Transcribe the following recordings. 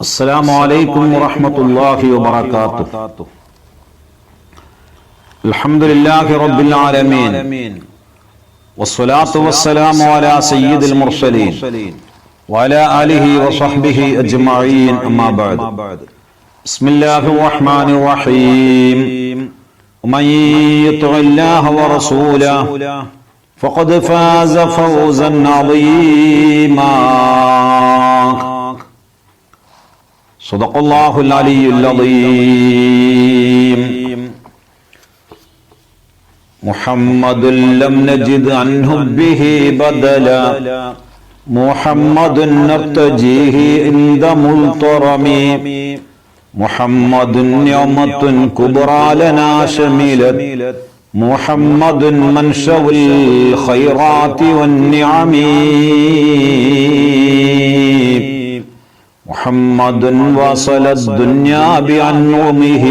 السلام عليكم ورحمة الله وبركاته. الحمد لله رب العالمين. والصلاة والسلام على سيد المرسلين وعلى آله وصحبه أجمعين. أما بعد. بسم الله الرحمن الرحيم. ومن يطع الله ورسوله فقد فاز فوزا عظيما. صدق الله العلي العظيم محمد لم نجد عنه به بدلا محمد نرتجيه عند ملطرم محمد نعمة كبرى لنا شملت محمد منشأ الخيرات والنعم محمد وصل الدنيا بعنومه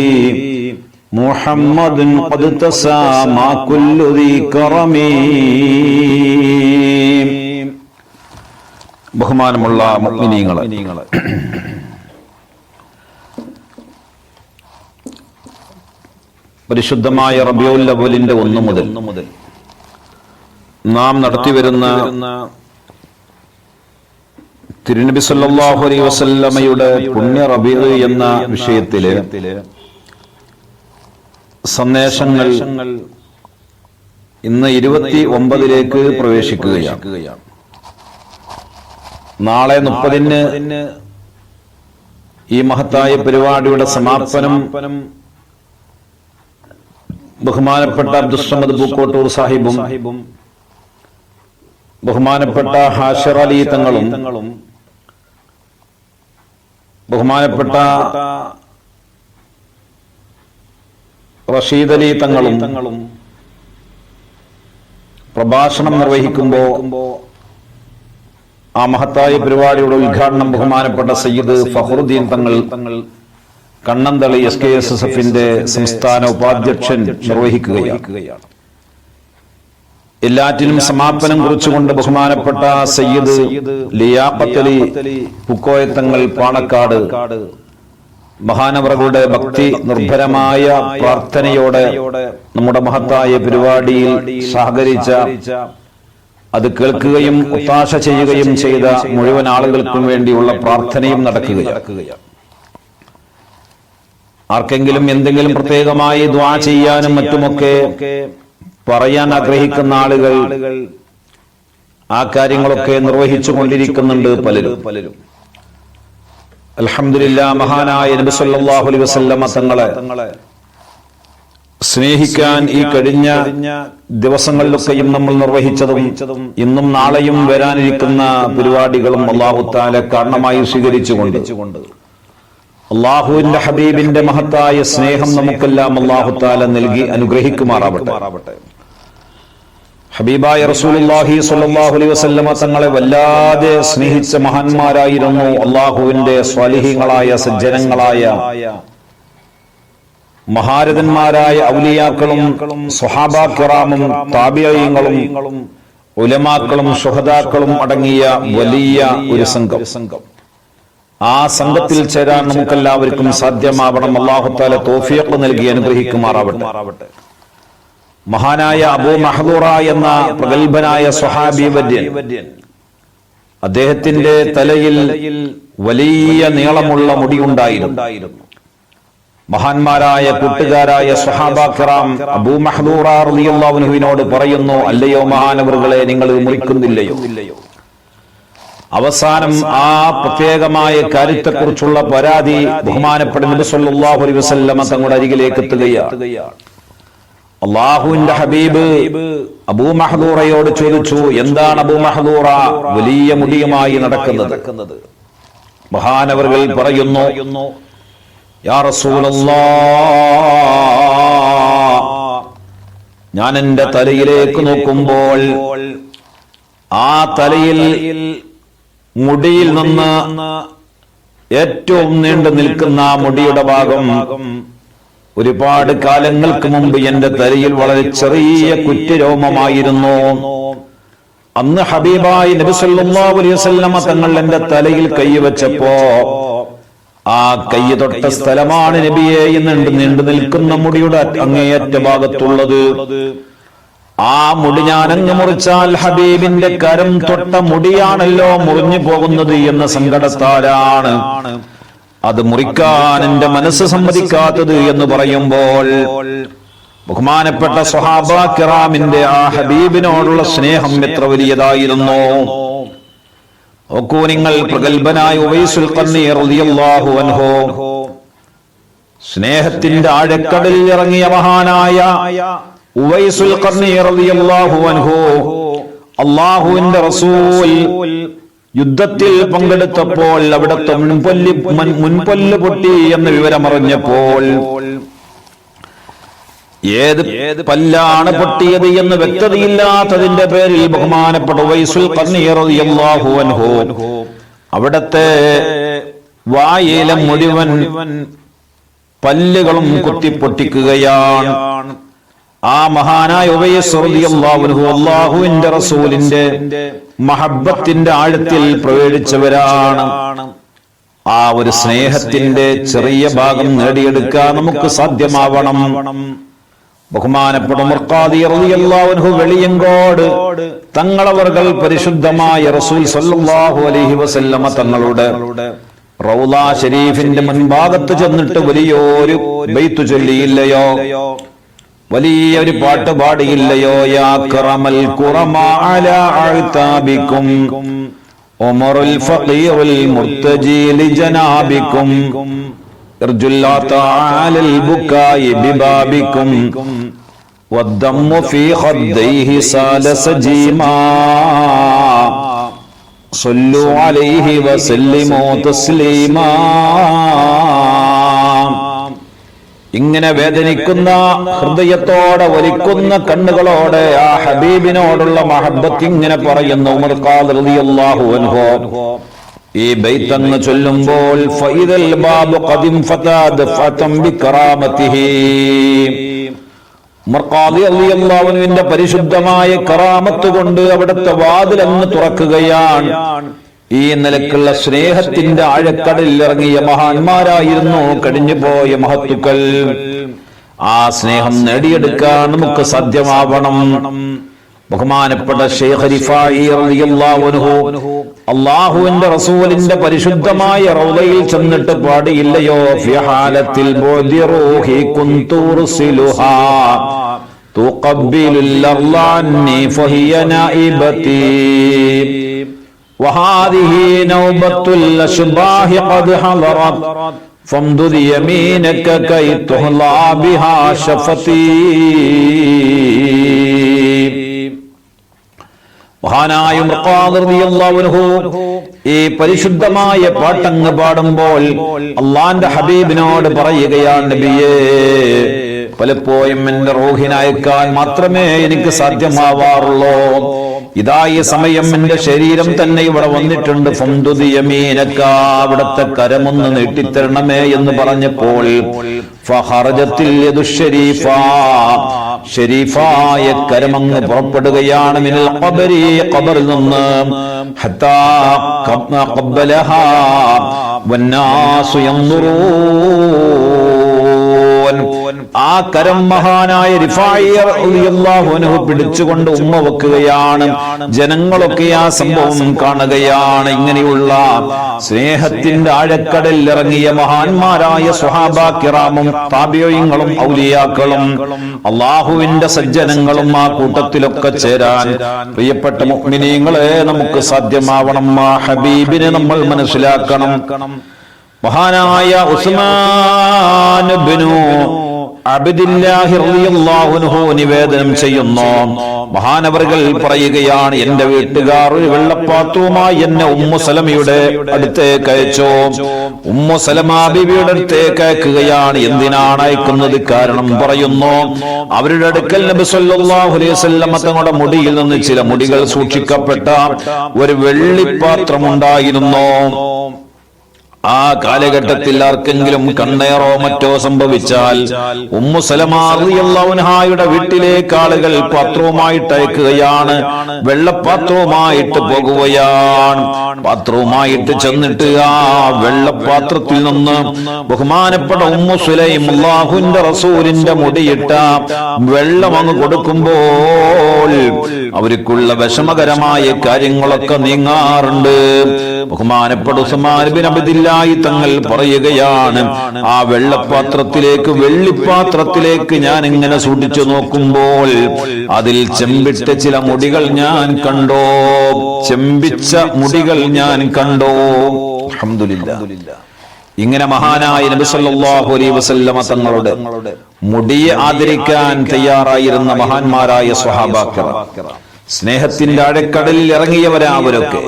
محمد قد تسامى كل ذي كرم ബഹുമാനമുള്ള മുഅ്മിനീങ്ങളെ പരിശുദ്ധമായ റബിയുൽ അവലിന്റെ ഒന്ന് മുതൽ നാം നടത്തിവരുന്ന തിരുനബി സല്ലാഹു അലൈ വസല്ലമയുടെ പുണ്യ റബീഉ എന്ന വിഷയത്തിൽ സന്ദേശങ്ങൾ ഇന്ന് ഇരുപത്തി ഒമ്പതിലേക്ക് പ്രവേശിക്കുകയാണ്. നാളെ മുപ്പതിന് ഈ മഹത്തായ പരിപാടിയുടെ സമാപനം ബഹുമാനപ്പെട്ട അബ്ദുസമദ് പൂക്കോട്ടൂർ സാഹിബും ബഹുമാനപ്പെട്ട ഹാഷർ അലി തങ്ങളും ബഹുമാനപ്പെട്ട റഷീദ് അലി തങ്ങളും പ്രഭാഷണം നിർവഹിക്കുമ്പോ ആ മഹത്തായ പരിപാടിയുടെ ഉദ്ഘാടനം ബഹുമാനപ്പെട്ട Sayyid Fakhruddin Thangal Kannanthali S K S S എഫിന്റെ സംസ്ഥാന ഉപാധ്യക്ഷൻ നിർവഹിക്കുകയാണ്. എല്ലാറ്റിനും സമാപനം കുറിച്ചുകൊണ്ട് ബഹുമാനപ്പെട്ട സയ്യിദ് ലിയാഖത്തലി പുക്കോയത്തങ്ങൾ പാണക്കാട് മഹാനവറുകളുടെ ഭക്തി നിർഭരമായ പ്രാർത്ഥനയോടെ നമ്മുടെ മഹത്തായ പരിപാടിയിൽ സഹകരിച്ച അത് കേൾക്കുകയും ഒത്താശ ചെയ്യുകയും ചെയ്ത മുഴുവൻ ആളുകൾക്കും വേണ്ടിയുള്ള പ്രാർത്ഥനയും നടക്കുകയാണ്. ആർക്കെങ്കിലും എന്തെങ്കിലും പ്രത്യേകമായി ദ്വാ ചെയ്യാനും മറ്റുമൊക്കെ പറയാൻ ആഗ്രഹിക്കുന്ന ആളുകൾ ആ കാര്യങ്ങളൊക്കെ നിർവഹിച്ചു കൊണ്ടിരിക്കുന്നുണ്ട് പലരും. പലരും. അലഹമില്ല മഹാനായ നബി സല്ലല്ലാഹു അലൈഹി വസല്ലമ തങ്ങളെ സ്നേഹിക്കാൻ ഈ കഴിഞ്ഞ ദിവസങ്ങളിലൊക്കെയും നമ്മൾ നിർവഹിച്ചതും ഇന്നും നാളെയും വരാനിരിക്കുന്ന പരിപാടികളും അള്ളാഹു താല കാരണമായി സ്വീകരിച്ചുകൊണ്ട്. അള്ളാഹുവിന്റെ ഹബീബിന്റെ മഹത്തായ സ്നേഹം നമുക്കെല്ലാം അള്ളാഹു താല നൽകി അനുഗ്രഹിക്കുമാറാവട്ടെ. ഹബീബായ റസൂലുള്ളാഹി സ്വല്ലല്ലാഹു അലൈഹി വസല്ലമ തങ്ങളെ വല്ലാതെ സ്നേഹിച്ച മഹാന്മാരായിരുന്നു അള്ളാഹുവിന്റെ സ്വാലിഹീങ്ങളായ സജ്ജനങ്ങളായ മഹാരഥന്മാരായ ഔലിയാക്കളും സ്വഹാബാക്കിറാമും താബിയങ്ങളും ഉലമാക്കളും ഷുഹദാക്കളും അടങ്ങിയ വലിയ ഒരു സംഘം. ആ സംഘത്തിൽ ചേരാൻ നമുക്കെല്ലാവർക്കും സാധ്യമാവണം. അള്ളാഹുത്താല തോഫിയക്ക് നൽകി അനുഗ്രഹിക്കുമാറാവട്ടെ. മഹാനായ അബൂ മഹദൂറ എന്ന പ്രഗത്ഭനായ സ്വഹാബി വര്യൻ. അദ്ദേഹത്തിന്റെ തലയിൽ വലിയ നീളമുള്ള മുടിയുണ്ടായിരുന്നു. മഹാന്മാരായ കൂട്ടുകാരായ സ്വഹാബാഖിറാം അബൂ മഹദൂറിനോട് പറയുന്നു അല്ലയോ മഹാനവറുകളെ നിങ്ങൾ മുറിക്കുന്നില്ലയോ? അവസാനം ആ പ്രത്യേകമായ കാര്യത്തെക്കുറിച്ചുള്ള പരാതി ബഹുമാനപ്പെടുന്ന അലൈഹി വസല്ലമ തങ്ങളുടെ അരികിലേക്ക് എത്തുകയാണ്. അള്ളാഹുവിന്റെ ഹബീബ് അബൂ മഹദൂറയോട് ചോദിച്ചു എന്താണ് അബൂ മഹദൂറ? വലിയ മുടിയുമായി നടക്കുന്നത്. മഹാനവറുകൾ പറയുന്നു യാ ഞാൻ എന്റെ തലയിലേക്ക് നോക്കുമ്പോൾ ആ തലയിൽ മുടിയിൽ നിന്ന് ഏറ്റവും നീണ്ടു നിൽക്കുന്ന മുടിയുടെ ഭാഗം ഒരുപാട് കാലങ്ങൾക്ക് മുമ്പ് എന്റെ തലയിൽ വളരെ ചെറിയ കുറ്റരോമമായിരുന്നു. അന്ന് ഹബീബായി നബി സല്ലല്ലാഹു അലൈഹി വസല്ലമ തങ്ങൾ എന്റെ തലയിൽ കൈവച്ചപ്പോ ആ കൈ തൊട്ട സ്ഥലമാണ് നബിയെ എന്നുണ്ട് നീണ്ടു നിൽക്കുന്ന മുടിയുടെ അങ്ങേയറ്റ ഭാഗത്തുള്ളത്. ആ മുടി ഞാൻ അങ്ങ് മുറിച്ചാൽ ഹബീബിന്റെ കരം തൊട്ട മുടിയാണല്ലോ മുറിഞ്ഞു പോകുന്നത് എന്ന സങ്കടത്താലാണ്. അത് മുറിക്കാൻ എന്റെ മനസ്സ് സമ്മതിക്കാത്തത് എന്ന് പറയുമ്പോൾ ബഹുമാനപ്പെട്ട സ്വഹാബ കിറാമിന്റെ ആ ഹബീബിനോടുള്ള സ്നേഹം എത്ര വലിയതായിരുന്നു. നോക്കൂ നിങ്ങൾ പ്രഗത്ഭനായ ഉവൈസുൽ റളിയല്ലാഹു അൻഹു. സ്നേഹത്തിന്റെ ആഴക്കടലിൽ ഇറങ്ങിയ മഹാനായ ഉവൈസുൽ റളിയല്ലാഹു അൻഹു. അള്ളാഹുവിന്റെ റസൂൽ യുദ്ധത്തിൽ പങ്കെടുത്തപ്പോൾ അവിടുത്തെ മുൻപൊല്ലി മുൻ- മുൻപൊല്ല് പൊട്ടി എന്ന വിവരം അറിഞ്ഞപ്പോൾ ഏത് പല്ലാണ് പൊട്ടിയത് എന്ന് വ്യക്തതയില്ലാത്തതിന്റെ പേരിൽ ബഹുമാനപ്പെട്ട വൈസുൽ അൻഹു അവിടത്തെ വായിലെ മുഴുവൻ പല്ലുകളും കുത്തിപ്പൊട്ടിക്കുകയാണ്. ആ മഹാനായ അല്ലാഹുവിന്റെ റസൂലിന്റെ മഹബത്തിന്റെ ആഴത്തിൽ പ്രവേടിച്ചവരാണ് ആ ഒരു സ്നേഹത്തിന്റെ ചെറിയ ഭാഗം നേടിയെടുക്കാൻ നമുക്ക് സാധ്യമാവണം. ബഹുമാനപ്പെടും വെളിയങ്കോട് തങ്ങളവർകൾ പരിശുദ്ധമായ റസൂൽ സല്ലല്ലാഹു അലൈഹി വസല്ലമ തങ്ങളുടെ റൗള ഷരീഫിന്റെ മുൻഭാഗത്ത് ചെന്നിട്ട് വലിയൊരു ബൈത്തു ചൊല്ലിയില്ലയോ വലിയ ഒരു പാട്ട് പാടിയില്ലയോ യാ കറമൽ കുറമ അലാ അഴ്താബിക്കും ഉമറുൽ ഫഖീറുൽ മുർത്തജി ലിജനാബിക്കും ارجو الله تعالى البكاء ببابكم والدم في خديه سال سجيما صلوا عليه وسلموا تسليما ഇങ്ങനെ വേദനിക്കുന്ന ഹൃദയത്തോടെ ഒലിക്കുന്ന കണ്ണുകളോടെ ആ ഹബീബിനോടുള്ള മഹബത്ത് ഇങ്ങനെ പറയുന്ന ഉമർ അൻഹു. ഈ ബൈത്തങ്ങ് ചൊല്ലുമ്പോൾ ഖദിം ഫതാദ് ഫതം പരിശുദ്ധമായ കറാമത്ത് കൊണ്ട് അവിടുത്തെ വാതിൽ തുറക്കുകയാണ്. ഈ നിലക്കുള്ള സ്നേഹത്തിന്റെ ആഴക്കടലിൽ ഇറങ്ങിയ മഹാന്മാരായിരുന്നു കഴിഞ്ഞുപോയ മഹത്തുക്കൾ. ആ സ്നേഹം നേടിയെടുക്കാൻ നമുക്ക് സാധ്യമാവണം. ബഹുമാനപ്പെട്ട അള്ളാഹുവിന്റെ റസൂലിന്റെ പരിശുദ്ധമായ റൗളയിൽ ചെന്നിട്ട് പാടിയില്ലയോ? ഫിഹാലത്തിൽ അർള ഫഹിയ നായിബതി وهذه نوبة الأشباه قد حضرت فامدد يمينك كي تهلى بها شفتي മഹാനായ മുർഖാദ് റളിയല്ലാഹു അൻഹു ഈ പരിശുദ്ധമായ പാട്ടങ്ങ് പാടുമ്പോൾ അള്ളാന്റെ ഹബീബിനോട് പറയുകയാണ് നബിയേ പലപ്പോഴും എന്റെ റൂഹിനയക്കാൻ മാത്രമേ എനിക്ക് സാധ്യമാവാറുള്ളൂ ഇതാ ഈ സമയം എന്റെ ശരീരം തന്നെ ഇവിടെ വന്നിട്ടുണ്ട്. ഫംദുദിയമീനക്ക അവിടത്തെ കരമൊന്ന് നീട്ടിത്തരണമേ എന്ന് പറഞ്ഞപ്പോൾ ഷരീഫായ കരമങ്ങ് പുറപ്പെടുകയാണ്. മിനൽ ഖബരി ഖബറിൽ നിന്ന് ഹത്താ ഖബ്ബലഹാ വന്നാസു യൻദുറൂൻ ആ കരം മഹാനായ റിഫായി റളിയല്ലാഹു അൻഹു പിടിച്ചുകൊണ്ട് ഉമ്മ വെക്കുകയാണ്. ജനങ്ങളൊക്കെ ആ സംഭവം കാണുകയാണ്. ഇങ്ങനെയുള്ള സ്നേഹത്തിന്റെ ആഴക്കടൽ ഇറങ്ങിയ മഹാന്മാരായ സുഹാബ കിറാമും താബിയോയങ്ങളും ഔലിയാക്കളും അള്ളാഹുവിന്റെ സജ്ജനങ്ങളും ആ കൂട്ടത്തിലൊക്കെ ചേരാൻ പ്രിയപ്പെട്ട മുഅ്മിനീങ്ങളെ നമുക്ക് സാധ്യമാവണം. ആ ഹബീബിനെ നമ്മൾ മനസ്സിലാക്കണം. മഹാനായ ഉസ്മാൻ നിവേദനം ചെയ്യുന്നു. മഹാനവറുകൾ പറയുകയാണ് എന്റെ വീട്ടുകാർ ഒരു വെള്ളപ്പാത്രവുമായി എന്നെ ഉമ്മു സലമയുടെ അടുത്തേക്ക് അയച്ചു. ഉമ്മു സലമാ ബിബിയുടെ അടുത്തേക്ക് അയക്കുകയാണ്. എന്തിനാണ് അയക്കുന്നത്? കാരണം പറയുന്നു അവരുടെ അടുക്കൽ നബി സല്ലല്ലാഹു അലൈഹി വസല്ലം തങ്ങളുടെ മുടിയിൽ നിന്ന് ചില മുടികൾ സൂക്ഷിക്കപ്പെട്ട ഒരു വെള്ളിപ്പാത്രം ഉണ്ടായിരുന്നു ആ കാലഘട്ടത്തിൽ ആർക്കെങ്കിലും കണ്ണേറോ മറ്റോ സംഭവിച്ചാൽ ഉമ്മു വീട്ടിലേക്ക് ആളുകൾ പാത്രവുമായിട്ട് അയക്കുകയാണ്. വെള്ളപ്പാത്രവുമായിട്ട് പോകുകയാണ്. പാത്രവുമായിട്ട് ചെന്നിട്ട് ആ വെള്ളപ്പാത്രത്തിൽ നിന്ന് ബഹുമാനപ്പെട്ട ഉമ്മു സുലൈം അള്ളാഹുന്റെ റസൂലിന്റെ മുടിയിട്ട വെള്ളം അങ്ങ് കൊടുക്കുമ്പോൾ അവർക്കുള്ള വിഷമകരമായ കാര്യങ്ങളൊക്കെ നീങ്ങാറുണ്ട്. ബഹുമാനപ്പെട്ട ഉസ്മാൻ ബിൻ അബ്ദില്ലാഹി തങ്ങൾ പറയുകയാണ്. ആ വെള്ളപ്പാത്രത്തിലേക്ക് വെള്ളിപ്പാത്രത്തിലേക്ക് ഞാൻ ഇങ്ങനെ സൂക്ഷിച്ചു നോക്കുമ്പോൾ അതിൽ ചെമ്പിട്ട ചില മുടികൾ ഞാൻ കണ്ടോ? ചെമ്പിച്ച മുടികൾ ഞാൻ കണ്ടോ? അൽഹംദുലില്ലാ. ഇങ്ങനെ മഹാനായ നബി സല്ലല്ലാഹു അലൈഹി വസല്ലമ തങ്ങളുടെ മുടിയെ ആദരിക്കാൻ തയ്യാറായിരുന്ന മഹാന്മാരായ സ്വഹാബാക്കർ സ്നേഹത്തിന്റെ അഴക്കടലിൽ ഇറങ്ങിയവരാ അവരൊക്കെ.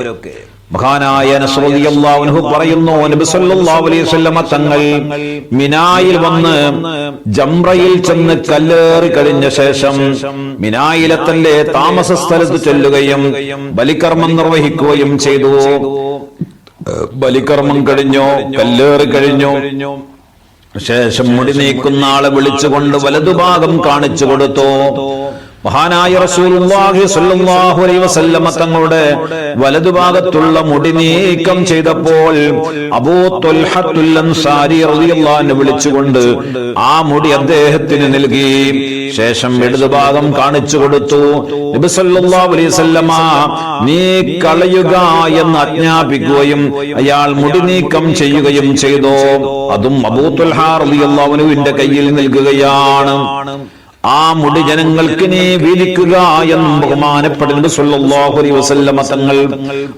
മഹാനായ അൻഹു പറയുന്നു നബി സല്ലല്ലാഹു അലൈഹി വസല്ലമ തങ്ങൾ മിനായിൽ വന്ന് ജംറയിൽ ചെന്ന് കല്ലേറി കഴിഞ്ഞ ശേഷം മിനായിലെ തന്റെ താമസ സ്ഥലത്ത് ചെല്ലുകയും ബലികർമ്മം നിർവഹിക്കുകയും ചെയ്തു. ബലികർമ്മം കഴിഞ്ഞോ കല്ലേറ് കഴിഞ്ഞോ. ശേഷം മുടി നീക്കുന്ന ആളെ വിളിച്ചുകൊണ്ട് വലതുഭാഗം കാണിച്ചു കൊടുത്തു. മഹാനായ റസൂലുള്ളാഹി സ്വല്ലല്ലാഹു അലൈഹി വസല്ലമ തങ്ങളുടെ വലതുഭാഗത്തുള്ള മുടി നീക്കം ചെയ്തപ്പോൾ അൻസാരി റളിയല്ലാഹു അൻഹു വിളിച്ചുകൊണ്ട് ആ മുടി അദ്ദേഹത്തിന് നൽകി. ശേഷം ഇടതുഭാഗം കാണിച്ചു കൊടുത്തു. നബി അലൈഹി വസല്ലമ നീ കളയുക എന്ന് ആജ്ഞാപിക്കുകയും അയാൾ മുടി നീക്കം ചെയ്യുകയും ചെയ്തു? അതും അബൂ തുൽഹ റളിയല്ലാഹു അൻഹുവിന്റെ കയ്യിൽ നൽകുകയാണ്. ആ മുടി ജനങ്ങൾക്ക് നീ വീതിക്കുക എന്ന് ബഹുമാനപ്പെടുന്നത് സല്ലല്ലാഹു അലൈഹി വസല്ലമ തങ്ങൾ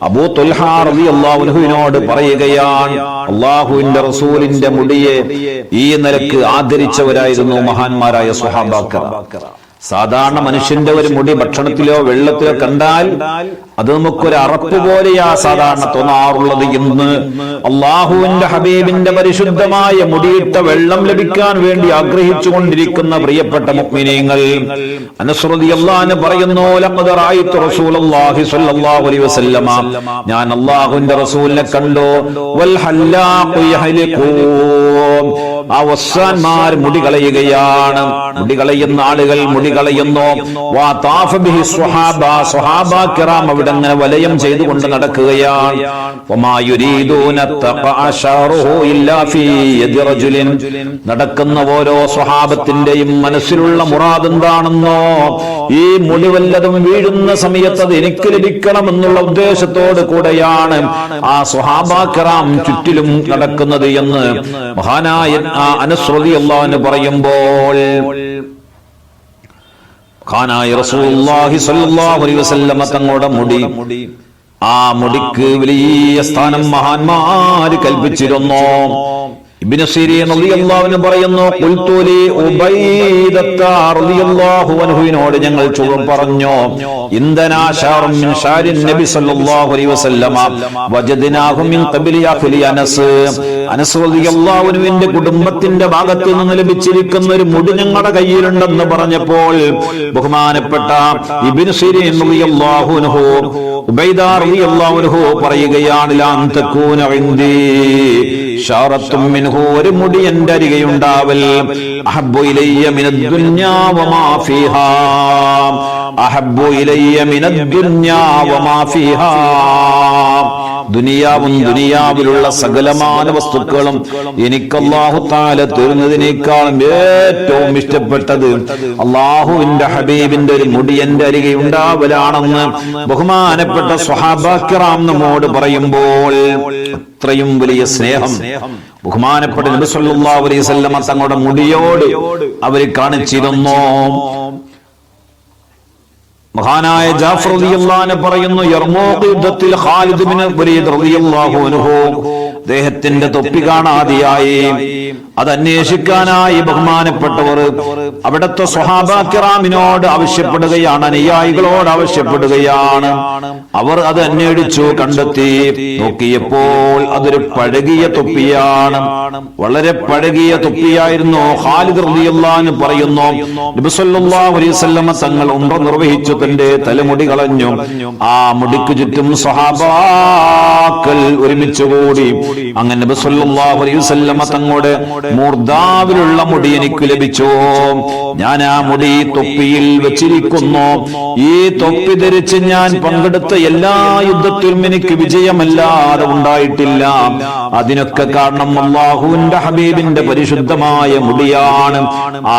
അബൂ തുൽഹ റളിയല്ലാഹു അൻഹുവിനോട് പറയുകയാണ്. അള്ളാഹുവിന്റെ റസൂലിന്റെ മുടിയെ ഈ നിലയ്ക്ക് ആദരിച്ചവരായിരുന്നു മഹാന്മാരായ സുഹാബാക്കർ സാധാരണ മനുഷ്യന്റെ ഒരു മുടി ഭക്ഷണത്തിലോ വെള്ളത്തിലോ കണ്ടാൽ അത് നമുക്കൊരു അറപ്പ് പോലെയാ സാധാരണ തോന്നാറുള്ളത് ഇന്ന്. അള്ളാഹുവിന്റെ ഹബീബിന്റെ പരിശുദ്ധമായ മുടിയിട്ട വെള്ളം ലഭിക്കാൻ വേണ്ടി ആഗ്രഹിച്ചു കൊണ്ടിരിക്കുന്ന പ്രിയപ്പെട്ട മുഗ്മിനീങ്ങൾ. അനുസൃതി അള്ളഹാന് പറയുന്നു ഞാൻ അള്ളാഹുവിന്റെ റസൂലിനെ കണ്ടോ. ആ വസ്സാന്മാർ മുടി കളയുകയാണ്. മുടി കളയുന്ന ആളുകൾ മുടി കളയുന്നു. അവിടെ അങ്ങനെ വലയം ചെയ്തുകൊണ്ട് നടക്കുകയാണ്. നടക്കുന്ന ഓരോ സ്വഹാബത്തിന്റെയും മനസ്സിലുള്ള മുറാദ് എന്താണെന്നോ ഈ മുടിവല്ലതും വീഴുന്ന സമയത്ത് അത് എനിക്ക് ലഭിക്കണമെന്നുള്ള ഉദ്ദേശത്തോട് കൂടെയാണ് ആ സ്വഹാബാക്കറാം ചുറ്റിലും നടക്കുന്നത് എന്ന് മഹാനായ ആ അനുശ്രുതി അള്ളാഹ് പറയുമ്പോൾ റസൂലുള്ളാഹി അലൈഹി വസല്ലമ തങ്ങളുടെ മുടി. ആ മുടിക്ക് വലിയ സ്ഥാനം മഹാന്മാര് കൽപ്പിച്ചിരുന്നു. ഇബ്നു പറയുന്നു റളിയല്ലാഹു ഞങ്ങൾ പറഞ്ഞു നബി സല്ലല്ലാഹു അലൈഹി വസല്ലമ മിൻ അനസ്. അനസ് റളിയല്ലാഹു അൻഹുവിന്റെ കുടുംബത്തിന്റെ ഭാഗത്ത് നിന്ന് ലഭിച്ചിരിക്കുന്ന ഒരു മുടി ഞങ്ങളുടെ കയ്യിലുണ്ടെന്ന് പറഞ്ഞപ്പോൾ ബഹുമാനപ്പെട്ട ഇബ്നു റളിയല്ലാഹു അൻഹു ഉബൈദ റളിയല്ലാഹു അൻഹു പറയുകയാണ് ഷാറത്തും മിൻഹു ഒരു മുടി എന്റെ അരികെയുണ്ടാവൽ. അഹബ്ബു ഇലയ്യ മിനദ് ദുനിയാ വമാ ഫീഹാ. അഹബ്ബു ഇലയ്യ മിനദ് ദുനിയാ വമാ ഫീഹാ. ദുനിയാവും ദുനിയാവിലുള്ള സകലമാന വസ്തുക്കളും എനിക്ക് അള്ളാഹു താല തരുന്നതിനേക്കാളും ഏറ്റവും ഇഷ്ടപ്പെട്ടത് അള്ളാഹുവിന്റെ ഹബീബിന്റെ ഒരു മുടി എന്റെ അരികെ ഉണ്ടാവലാണെന്ന് ബഹുമാനപ്പെട്ട സ്വഹാബാക്കിറാം നമ്മോട് പറയുമ്പോൾ അത്രയും വലിയ സ്നേഹം ബഹുമാനപ്പെട്ട നബി സല്ലല്ലാഹു അലൈഹി വസല്ലമ തങ്ങളുടെ മുടിയോട് അവർ കാണിച്ചിരുന്നു. മഹാനായ ജാഫർ റളിയല്ലാഹു പറയുന്നു യർമൂഖ് യുദ്ധത്തിൽ ഖാലിദ് ബിൻ വലീദ് റളിയല്ലാഹു അൻഹു അദ്ദേഹത്തിന്റെ തൊപ്പി കാണാതെയായി. അത് അന്വേഷിക്കാനായി ബഹുമാനപ്പെട്ടവർ അവിടുത്തെ സ്വഹാബാക്കിറാമിനോട് ആവശ്യപ്പെടുകയാണ് അനുയായികളോട് ആവശ്യപ്പെടുകയാണ്. അവർ അത് അന്വേഷിച്ചു കണ്ടെത്തി. നോക്കിയപ്പോൾ അതൊരു പഴകിയ തൊപ്പിയാണ്. വളരെ പഴകിയ തൊപ്പിയായിരുന്നു. ഖാലിദ് റളിയല്ലാഹു പറയുന്നു അലൈഹി വസല്ലമ തങ്ങൾ ഉംറ നിർവഹിച്ചു തന്റെ തലമുടി കളഞ്ഞു. ആ മുടിക്ക് ചുറ്റും സ്വഹാബാക്കൾ ഒരുമിച്ച് കൂടി. അങ്ങനെ അലൈഹി വസല്ലമ തങ്ങളുടെ മൂർധാവിലുള്ള മുടി എനിക്ക് ലഭിച്ചു. ഞാൻ ആ മുടി തൊപ്പിയിൽ വെച്ചിരിക്കുന്നു. ഈ തൊപ്പി ധരിച്ച് ഞാൻ പങ്കെടുത്ത എല്ലാ യുദ്ധത്തിലും എനിക്ക് വിജയമല്ലാതെ ഉണ്ടായിട്ടില്ല. അതിനൊക്കെ കാരണം അള്ളാഹുവിന്റെ ഹബീബിന്റെ പരിശുദ്ധമായ മുടിയാണ്.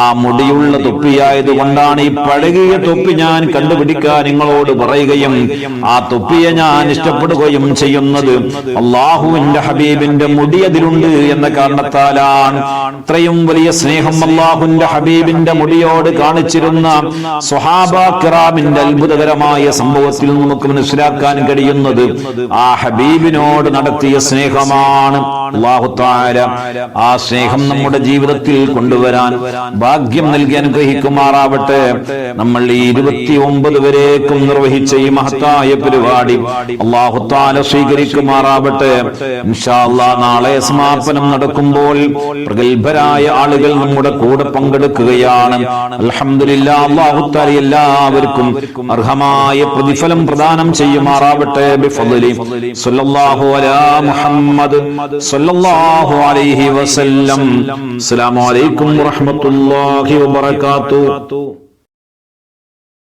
ആ മുടിയുള്ള തൊപ്പിയായത് കൊണ്ടാണ് ഈ പഴകിയ തൊപ്പി ഞാൻ കണ്ടുപിടിക്കാൻ നിങ്ങളോട് പറയുകയും ആ തൊപ്പിയെ ഞാൻ ഇഷ്ടപ്പെടുകയും ചെയ്യുന്നത്. അള്ളാഹുവിന്റെ ഹബീബിന്റെ മുടി അതിലുണ്ട് എന്ന കാരണത്താലാണ് ഇത്രയും വലിയ സ്നേഹം അള്ളാഹുന്റെ ഹബീബിന്റെ മുടിയോട് കാണിച്ചിരുന്ന സ്വഹാബ കിറാമിന്റെ അത്ഭുതകരമായ സംഭവത്തിൽ നമുക്ക് മനസ്സിലാക്കാൻ കഴിയുന്നത് ആ ഹബീബിനോട് നടത്തിയ സ്നേഹമാണ്. അള്ളാഹു താര ആ സ്നേഹം നമ്മുടെ ജീവിതത്തിൽ കൊണ്ടുവരാൻ ഭാഗ്യം നൽകി അനുഗ്രഹിക്കുമാറാവട്ടെ. നമ്മൾ ഈ ഇരുപത്തി ഒമ്പത് വരേക്കും നിർവഹിച്ച ഈ മഹത്തായ പരിപാടി അള്ളാഹു താല സ്വീകരിക്കുമാറാവട്ടെ. നാളെ സമാപനം നടക്കുമ്പോൾ പ്രഗത്ഭരായ ആളുകൾ നമ്മുടെ കൂടെ പങ്കെടുക്കുകയാണ്. അൽഹംദുലില്ലാ അള്ളാഹു താല എല്ലാവർക്കും അർഹമായ പ്രതിഫലം പ്രദാനം ചെയ്യുമാറാവട്ടെ. മുഹമ്മദ് അലൈഹി വസല്ലം. അസ്സലാമു അലൈക്കും വറഹ്മത്തുള്ളാഹി വബറകാതുഹു.